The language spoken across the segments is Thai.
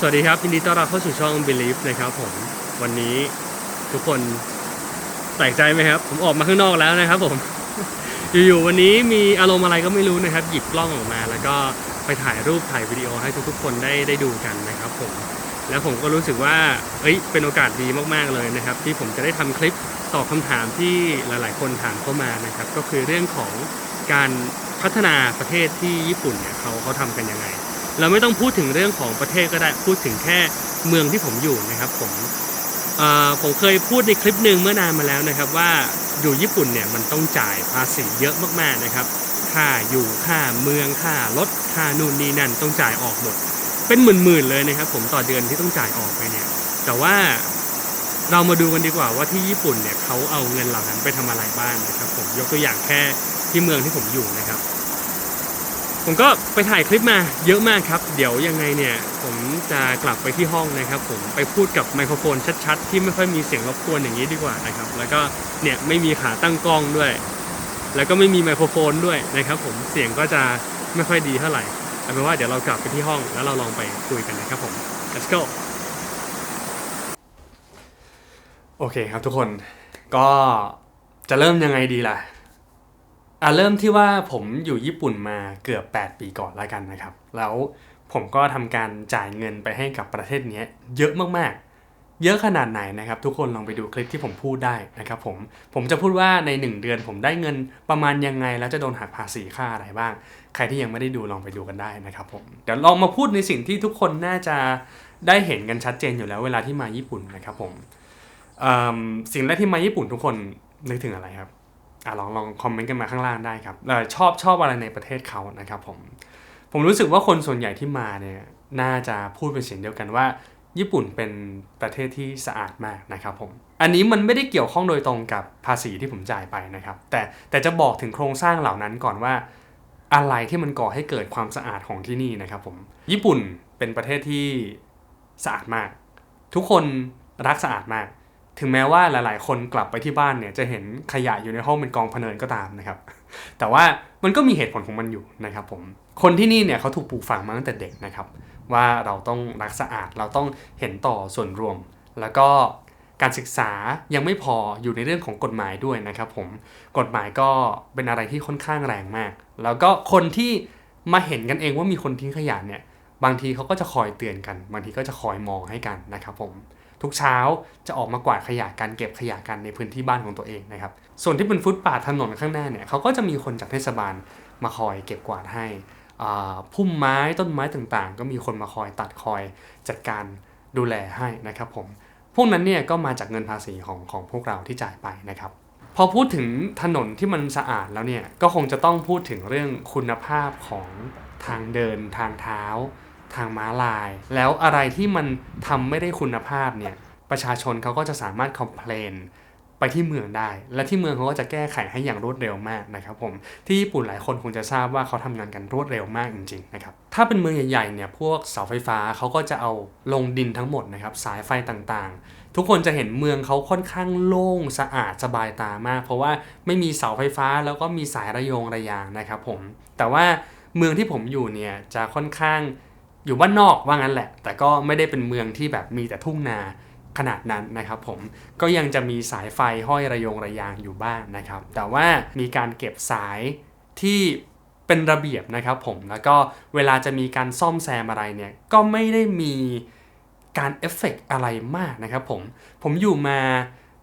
สวัสดีครับยินดีต้อนรับเข้าสู่ช่อง Believe นะครับผมวันนี้ทุกคนแปลกใจไหมครับ ผมออกมาข้างนอกแล้วนะครับ ผมอยู่ๆวันนี้มีอารมณ์อะไรก็ไม่รู้นะครับ หยิบกล้องออกมา แล้วก็ไปถ่ายรูปถ่ายวิดีโอให้ทุกๆ คนได้ได้ดูกันนะครับ ผมแล้วผมก็รู้สึกว่าเอ้ยเป็นโอกาสดีมากๆเลยนะครับ ที่ผมจะได้ทำคลิปตอบคำถามที่หลาย ๆ คนถามเข้ามานะครับ ก็คือเรื่องของการพัฒนาประเทศที่ญี่ปุ่นเนี่ยเขาเขาทำกันยังไง เราไม่ต้องพูดถึงเรื่องของประเทศก็ได้พูดถึงแค่เมืองที่ผมอยู่นะครับผมผมเคยพูดในคลิปหนึ่งเมื่อนานมาแล้วนะครับว่าอยู่ญี่ปุ่นเนี่ยมันต้องจ่ายภาษีเยอะมากๆนะครับค่าอยู่ค่าเมืองค่ารถค่านู่นนี่นั่นต้องจ่ายออกหมด เป็นหมื่นๆเลยนะครับ ผมต่อเดือนที่ต้องจ่ายออกไปเนี่ย แต่ว่าเรามาดูกันดีกว่าว่าที่ญี่ปุ่นเนี่ยเขาเอาเงินเหล่านั้นไปทำอะไรบ้างนะครับ ผมยกตัวอย่างแค่ที่เมืองที่ผมอยู่นะครับ ผมก็ไปถ่ายคลิปมาเยอะมากครับ เดี๋ยวยังไงเนี่ย ผมจะกลับไปที่ห้องนะครับ ผมไปพูดกับไมโครโฟนชัดๆ ที่ไม่ค่อยมีเสียงรบกวนอย่างนี้ดีกว่านะครับ แล้วก็เนี่ยไม่มีขาตั้งกล้องด้วย แล้วก็ไม่มีไมโครโฟนด้วยนะครับ ผมเสียงก็จะไม่ค่อยดีเท่าไหร่เอาเป็นว่าเดี๋ยวเรากลับไปที่ห้องแล้วเราลองไปคุยกันนะครับผม let's go โอเคครับทุกคนก็จะเริ่มยังไงดีล่ะ อะเริ่มที่ว่าผมอยู่ญี่ปุ่นมาเกือบ 8 ปีก่อนแล้วกันนะครับ แล้วผมก็ทำการจ่ายเงินไปให้กับประเทศนี้เยอะมากๆ เยอะขนาดไหนนะครับ ทุกคนลองไปดูคลิปที่ผมพูดได้นะครับผม ผมจะพูดว่าใน 1 เดือนผมได้เงินประมาณยังไง แล้วจะโดนหักภาษีค่าอะไรบ้าง ใครที่ยังไม่ได้ดูลองไปดูกันได้นะครับผม เดี๋ยวลองมาพูดในสิ่งที่ทุกคนน่าจะได้เห็นกันชัดเจนอยู่แล้วเวลาที่มาญี่ปุ่นนะครับผม สิ่งแรกที่มาญี่ปุ่นทุกคนนึกถึงอะไรครับ อะลองลองคอมเมนต์กันมาข้างล่างได้ครับเออชอบชอบอะไรในประเทศเขานะครับผมผมรู้สึกว่าคนส่วนใหญ่ที่มาเนี่ยน่าจะพูดเป็นเสียงเดียวกันว่า ญี่ปุ่นเป็นประเทศที่สะอาดมากนะครับผมอันนี้มันไม่ได้เกี่ยวข้องโดยตรงกับภาษีที่ผมจ่ายไปนะครับ แต่แต่จะบอกถึงโครงสร้างเหล่านั้นก่อนว่า อะไรที่มันก่อให้เกิดความสะอาดของที่นี่นะครับผมญี่ปุ่นเป็นประเทศที่สะอาดมาก ทุกคนรักสะอาดมาก ถึงแม้ว่าหลาย ๆ คนกลับไปที่บ้านเนี่ยจะเห็นขยะอยู่ในห้องเป็นกองพเนินก็ตามนะครับ แต่ว่ามันก็มีเหตุผลของมันอยู่นะครับผมคนที่นี่เนี่ยเขาถูกปลูกฝังมาตั้งแต่เด็กนะครับ ว่าเราต้องรักสะอาดเราต้องเห็นต่อส่วนรวม แล้วก็การศึกษายังไม่พออยู่ในเรื่องของกฎหมายด้วยนะครับผมกฎหมายก็เป็นอะไรที่ค่อนข้างแรงมาก แล้วก็คนที่มาเห็นกันเองว่ามีคนทิ้งขยะเนี่ยบางทีเขาก็จะคอยเตือนกัน บางทีก็จะคอยมองให้กันนะครับผม ทุกเช้าจะออกมากวาดขยะกันเก็บขยะกันในพื้นที่บ้านของตัวเองนะครับ ส่วนที่เป็นฟุตปาดถนนข้างหน้าเนี่ยเขาก็จะมีคนจากเทศบาลมาคอยเก็บกวาดให้พุ่มไม้ต้นไม้ต่างๆ ก็มีคนมาคอยตัดคอยจัดการดูแลให้นะครับผม พวกนั้นเนี่ยก็มาจากเงินภาษีของของพวกเราที่จ่ายไปนะครับ พอพูดถึงถนนที่มันสะอาดแล้วเนี่ยก็คงจะต้องพูดถึงเรื่องคุณภาพของทางเดินทางเท้า ทางม้าลาย แล้วอะไรที่มันทำไม่ได้คุณภาพเนี่ยประชาชนเขาก็จะสามารถคอมเพลนไปที่เมืองได้ และที่เมืองเขาก็จะแก้ไขให้อย่างรวดเร็วมากนะครับผมที่ญี่ปุ่นหลายคนคงจะทราบว่าเขาทำงานกันรวดเร็วมากจริงๆนะครับถ้าเป็นเมืองใหญ่ๆเนี่ยพวกเสาไฟฟ้าเขาก็จะเอาลงดินทั้งหมดนะครับสายไฟต่างๆ ทุกคนจะเห็นเมืองเขาค่อนข้างโล่งสะอาดสบายตามาก เพราะว่าไม่มีเสาไฟฟ้าแล้วก็มีสายระยงระยางนะครับผมแต่ว่าเมืองที่ผมอยู่เนี่ยจะค่อนข้าง อยู่บ้านนอกว่างั้นแหละ แต่ก็ไม่ได้เป็นเมืองที่แบบมีแต่ทุ่งนาขนาดนั้นนะครับผมก็ยังจะมีสายไฟห้อยระยงระยางอยู่บ้างนะครับ แต่ว่ามีการเก็บสายที่เป็นระเบียบนะครับผมแล้วก็เวลาจะมีการซ่อมแซมอะไรเนี่ยก็ไม่ได้มีการเอฟเฟกต์อะไรมากนะครับผมผมอยู่มา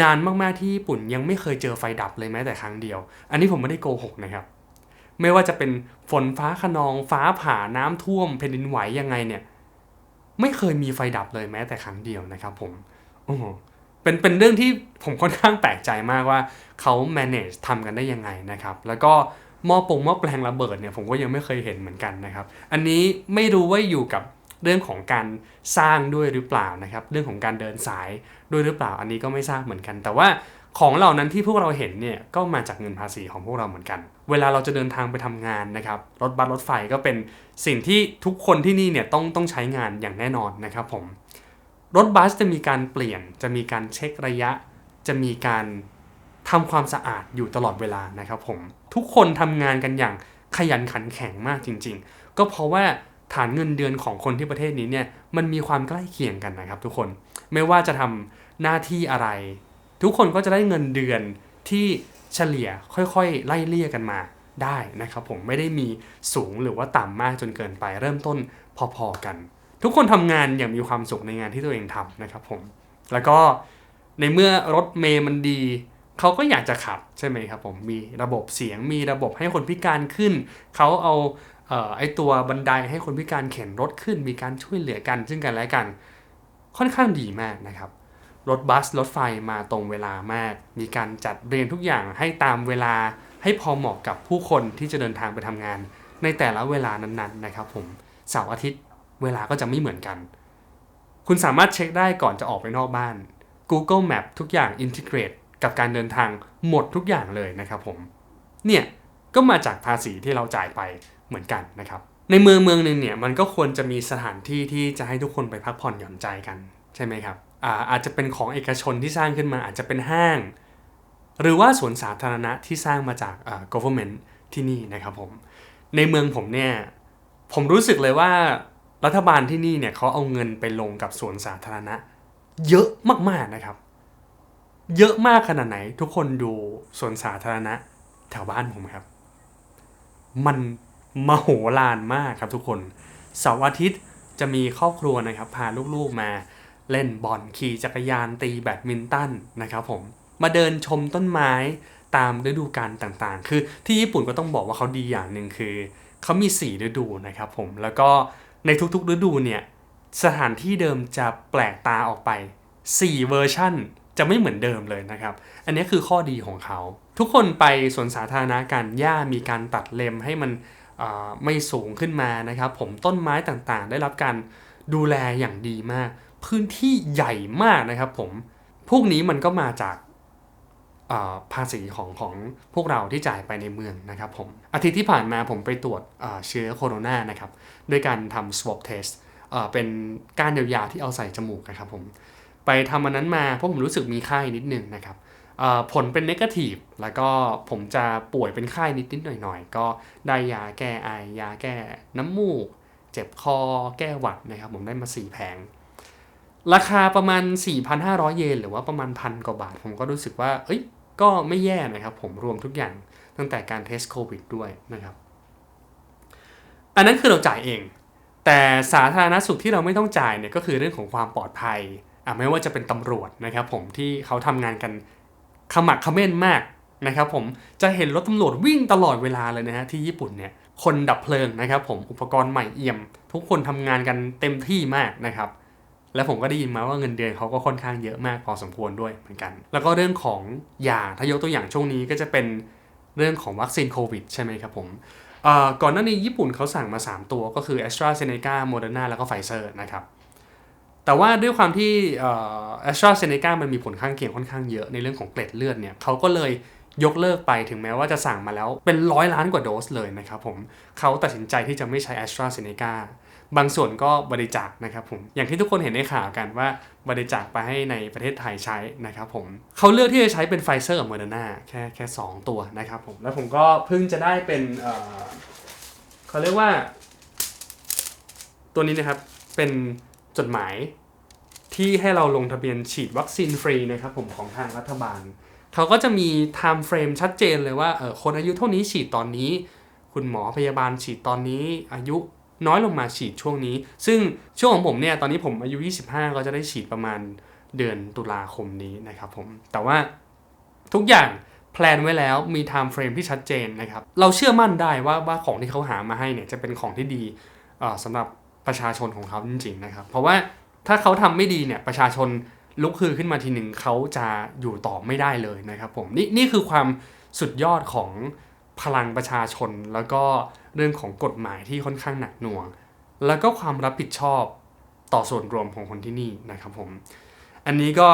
นานมากๆที่ญี่ปุ่นยังไม่เคยเจอไฟดับเลยแม้แต่ครั้งเดียว อันนี้ผมไม่ได้โกหกนะครับ ไม่ว่าจะเป็นฝนฟ้าขนองฟ้าผ่าน้ำท่วมแผ่นดินไหวยังไงเนี่ย ไม่เคยมีไฟดับเลยแม้แต่ครั้งเดียวนะครับ ผมโอ้เป็นเป็นเรื่องที่ผมค่อนข้างแปลกใจมากว่าเขา manage ทำกันได้ยังไงนะครับ แล้วก็หม้อปงหม้อแปลงระเบิดเนี่ยผมก็ยังไม่เคยเห็นเหมือนกันนะครับ อันนี้ไม่รู้ว่าอยู่กับเรื่องของการสร้างด้วยหรือเปล่านะครับ เรื่องของการเดินสายด้วยหรือเปล่า อันนี้ก็ไม่ทราบเหมือนกัน แต่ว่า ของเหล่านั้นที่พวกเราเห็นเนี่ยก็มาจากเงินภาษีของพวกเราเหมือนกัน เวลาเราจะเดินทางไปทำงานนะครับรถบัสรถไฟก็เป็นสิ่งที่ทุกคนที่นี่เนี่ยต้องต้องใช้งานอย่างแน่นอนนะครับผมรถบัสจะมีการเปลี่ยน จะมีการเช็คระยะ จะมีการทำความสะอาดอยู่ตลอดเวลานะครับผมทุกคนทำงานกันอย่างขยันขันแข็งมากจริง ๆ ก็เพราะว่าฐานเงินเดือนของคนที่ประเทศนี้เนี่ยมันมีความใกล้เคียงกันนะครับ ทุกคนไม่ว่าจะทำหน้าที่อะไร ทุกคนก็จะได้เงินเดือนที่เฉลี่ยค่อยๆ ไล่เลี่ยกันมาได้นะครับผมไม่ได้มีสูงหรือว่าต่ำมากจนเกินไปเริ่มต้นพอๆกัน ทุกคนทำงานอย่างมีความสุขในงานที่ตัวเองทำนะครับผมแล้วก็ในเมื่อรถเมย์มันดีเขาก็อยากจะขับใช่ไหมครับผมมีระบบเสียงมีระบบให้คนพิการขึ้นเขาเอาเอ่อไอตัวบันไดให้คนพิการเข็นรถขึ้น มีการช่วยเหลือกันซึ่งกันและกัน ค่อนข้างดีมากนะครับ รถบัสรถไฟมาตรงเวลามาก มีการจัดเรียนทุกอย่างให้ตามเวลาให้พอเหมาะกับผู้คนที่จะเดินทางไปทำงาน ในแต่ละเวลานั้นๆนะครับผมเสาร์อาทิตย์เวลาก็จะไม่เหมือนกัน คุณสามารถเช็คได้ก่อนจะออกไปนอกบ้าน Google Map ทุกอย่างอินทิเกรตกับการเดินทางหมดทุกอย่างเลยนะครับผม เนี่ยก็มาจากภาษีที่เราจ่ายไปเหมือนกันนะครับ ในเมืองเมืองหนึ่งเนี่ยมันก็ควรจะมีสถานที่ที่จะให้ทุกคนไปพักผ่อนหย่อนใจกัน ใช่ไหมครับ อาจจะเป็นของเอกชนที่สร้างขึ้นมาอาจจะเป็นห้าง หรือว่าสวนสาธารณะที่สร้างมาจากอ่า government ที่นี่นะครับผมในเมืองผมเนี่ยผมรู้สึกเลยว่ารัฐบาลที่นี่เนี่ยเขาเอาเงินไปลงกับสวนสาธารณะ เยอะมากๆนะครับ เยอะมากขนาดไหน ทุกคนดูสวนสาธารณะแถวบ้านผมครับ มันมโหฬารมากครับทุกคนเสาร์อาทิตย์จะมีครอบครัวนะครับ พาลูกๆมา เล่นบอลขี่จักรยานตีแบดมินตันนะครับผมมาเดินชมต้นไม้ตามฤดูกาลต่างๆ คือที่ญี่ปุ่นก็ต้องบอกว่าเขาดีอย่างหนึ่งคือเขามี 4 ฤดูนะครับผมแล้วก็ในทุกๆฤดูเนี่ยสถานที่เดิมจะแปลกตาออกไป 4 เวอร์ชั่นจะไม่เหมือนเดิมเลยนะครับ อันนี้คือข้อดีของเขา ทุกคนไปสวนสาธารณะกันหญ้ามีการตัดเล็มให้มันไม่สูงขึ้นมานะครับ ผมต้นไม้ต่างๆ ได้รับการดูแลอย่างดีมาก พื้นที่ใหญ่มากนะครับผม พวกนี้มันก็มาจากภาษีของของพวกเราที่จ่ายไปในเมืองนะครับผม อาทิตย์ที่ผ่านมาผมไปตรวจเชื้อโคโรนานะครับด้วยการทำ swab test เอ่อเป็นการเยียวยาที่เอาใส่จมูกนะครับผม ไปทำอันนั้นมาเพราะผมรู้สึกมีไข้นิดนึงนะครับผลเป็นนกาทีฟแล้วก็ผมจะป่วยเป็นไข้นิดนิดๆหน่อยๆก็ได้ยาแก้ไอยาแก้น้ำมูก เจ็บคอแก้หวัดนะครับ ผมได้มา 4 แผง ราคาประมาณ 4,500 เยนหรือว่าประมาณพันกว่าบาท ผมก็รู้สึกว่า เอ้ย ก็ไม่แย่นะครับ ผมรวมทุกอย่างตั้งแต่การเทสโควิดด้วยนะครับ อันนั้นคือเราจ่ายเอง แต่สาธารณสุขที่เราไม่ต้องจ่ายเนี่ยก็คือเรื่องของความปลอดภัยอะไม่ว่าจะเป็นตำรวจนะครับ ผมที่เขาทำงานกันขมักเขม้นมากนะครับผมจะเห็นรถตำรวจวิ่งตลอดเวลาเลยนะฮะที่ญี่ปุ่นเนี่ยคนดับเพลิงนะครับ ผมอุปกรณ์ใหม่เอี่ยม ทุกคนทำงานกันเต็มที่มากนะครับ และผมก็ได้ยินมาว่าเงินเดือนเขาก็ค่อนข้างเยอะมากพอสมควรด้วยเหมือนกัน แล้วก็เรื่องของยาถ้ายกตัวอย่างช่วงนี้ก็จะเป็นเรื่องของวัคซีนโควิดใช่ไหมครับผมก่อนหน้านี้ญี่ปุ่นเขาสั่งมา 3 ตัวก็คือ a s t r a z เซ e c a Moderna แล้วก็ Pfizer นะครับแต่ว่าด้วยความที่เอ่อ a s t r a z เซ e c a มันมีผลข้างเคียงค่อนข้างเยอะในเรื่องของเกล็ดเลือดเนี่ยเขาก็เลยยกเลิกไปถึงแม้ว่าจะสั่งมาแล้วเป็นร้อยล้านกว่าโดสเลยนะครับผมเขาตัดสินใจที่จะไม่ใช้ a s t r a z เซ e c a บางส่วนก็บริจาคนะครับผมอย่างที่ทุกคนเห็นในข่าวกันว่าบริจาคไปให้ในประเทศไทยใช้นะครับผมเขาเลือกที่จะใช้เป็นไฟเซอร์กับโมเดอร์นาแค่แค่สองตัวนะครับผมแล้วผมก็เพิ่งจะได้เป็นเเขาเรียกว่า ตัวนี้นะครับเป็นจดหมายที่ให้เราลงทะเบียนฉีดวัคซีนฟรีนะครับผมของทางรัฐบาล เขาก็จะมี time frame ชัดเจนเลยว่าเออคนอายุเท่านี้ฉีดตอนนี้ คุณหมอพยาบาลฉีดตอนนี้อายุ น้อยลงมาฉีดช่วงนี้ ซึ่งช่วงของผมเนี่ยตอนนี้ผมอายุ 25 ก็จะได้ฉีดประมาณเดือนตุลาคมนี้นะครับผม แต่ว่าทุกอย่างแพลนไว้แล้วมี time frame ที่ชัดเจนนะครับ เราเชื่อมั่นได้ว่าว่าของที่เขาหามาให้เนี่ยจะเป็นของที่ดีเอ่อสำหรับประชาชนของเขาจริง ๆ นะครับ เพราะว่าถ้าเขาทำไม่ดีเนี่ยประชาชนลุกคือขึ้นมาทีหนึ่งเขาจะอยู่ต่อไม่ได้เลยนะครับผมนี่นี่คือความสุดยอดของ พลังประชาชน แล้วก็เรื่องของกฎหมายที่ค่อนข้างหนักหน่วง แล้วก็ความรับผิดชอบต่อส่วนรวมของคนที่นี่นะครับผม อันนี้ก็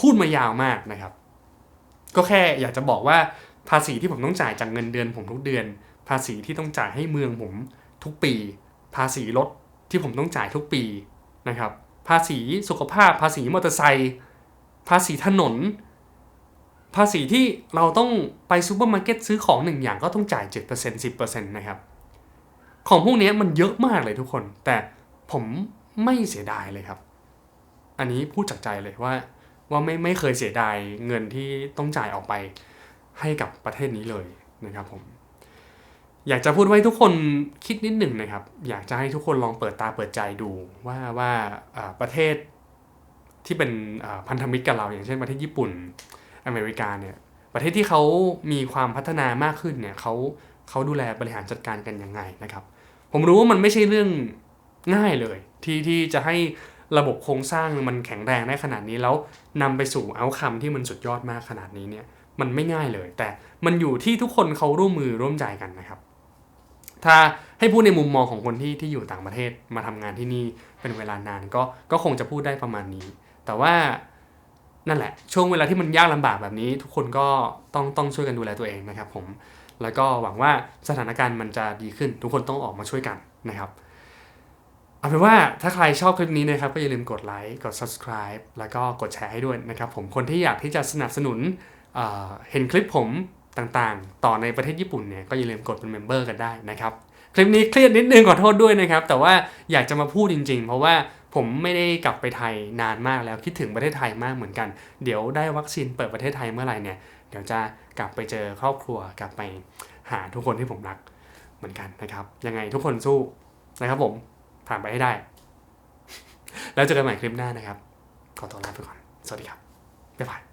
พูดมายาวมากนะครับ ก็แค่อยากจะบอกว่าภาษีที่ผมต้องจ่ายจากเงินเดือนผมทุกเดือน ภาษีที่ต้องจ่ายให้เมืองผมทุกปี ภาษีรถที่ผมต้องจ่ายทุกปีนะครับ ภาษีสุขภาพ ภาษีมอเตอร์ไซค์ ภาษีถนน ภาษีที่เราต้องไปซูเปอร์มาร์เก็ตซื้อของหนึ่งอย่างก็ต้องจ่าย 7% 10%นะครับ ของพวกนี้มันเยอะมากเลยทุกคน แต่ผมไม่เสียดายเลยครับ อันนี้พูดจากใจเลยว่า ว่าไม่ไม่เคยเสียดายเงินที่ต้องจ่ายออกไปให้กับประเทศนี้เลยนะครับผม อยากจะพูดไว้ทุกคนคิดนิดหนึ่งนะครับ อยากจะให้ทุกคนลองเปิดตาเปิดใจดูว่าว่าประเทศที่เป็นพันธมิตรกับเราอย่างเช่นประเทศญี่ปุ่น อเมริกาเนี่ยประเทศที่เขามีความพัฒนามากขึ้นเนี่ยเขาเขาดูแลบริหารจัดการกันยังไงนะครับ ผมรู้ว่ามันไม่ใช่เรื่องง่ายเลยที่ที่จะให้ระบบโครงสร้างมันแข็งแรงได้ขนาดนี้แล้วนำไปสู่เอาคำที่มันสุดยอดมากขนาดนี้เนี่ยมันไม่ง่ายเลย แต่มันอยู่ที่ทุกคนเขาร่วมมือร่วมใจกันนะครับ ถ้าให้พูดในมุมมองของคนที่ที่อยู่ต่างประเทศมาทำงานที่นี่เป็นเวลานานก็ก็คงจะพูดได้ประมาณนี้ แต่ว่า นั่นแหละ ช่วงเวลาที่มันยากลำบากแบบนี้ ทุกคนก็ต้องต้องช่วยกันดูแลตัวเองนะครับผมแล้วก็หวังว่าสถานการณ์มันจะดีขึ้น ทุกคนต้องออกมาช่วยกันนะครับเอาเป็นว่าถ้าใครชอบคลิปนี้นะครับก็อย่าลืมกดไลค์กด subscribe แล้วก็กดแชร์ให้ด้วยนะครับผมคนที่อยากที่จะสนับสนุนเเห็นคลิปผมต่างๆ ต่อในประเทศญี่ปุ่นเนี่ยก็อย่าลืมกดเป็นเมมเบอร์กันได้นะครับ คลิปนี้เครียดนิดนึงขอโทษด้วยนะครับ แต่ว่าอยากจะมาพูดจริง ๆ เพราะว่า ผมไม่ได้กลับไปไทยนานมากแล้วคิดถึงประเทศไทยมากเหมือนกัน เดี๋ยวได้วัคซีนเปิดประเทศไทยเมื่อไหร่เนี่ยเดี๋ยวจะกลับไปเจอครอบครัวกลับไปหาทุกคนที่ผมรักเหมือนกันนะครับ ยังไงทุกคนสู้นะครับผมผ่านไปให้ได้ แล้วเจอกันใหม่คลิปหน้านะครับ ขอตัวลาไปก่อน สวัสดีครับบ๊ายบาย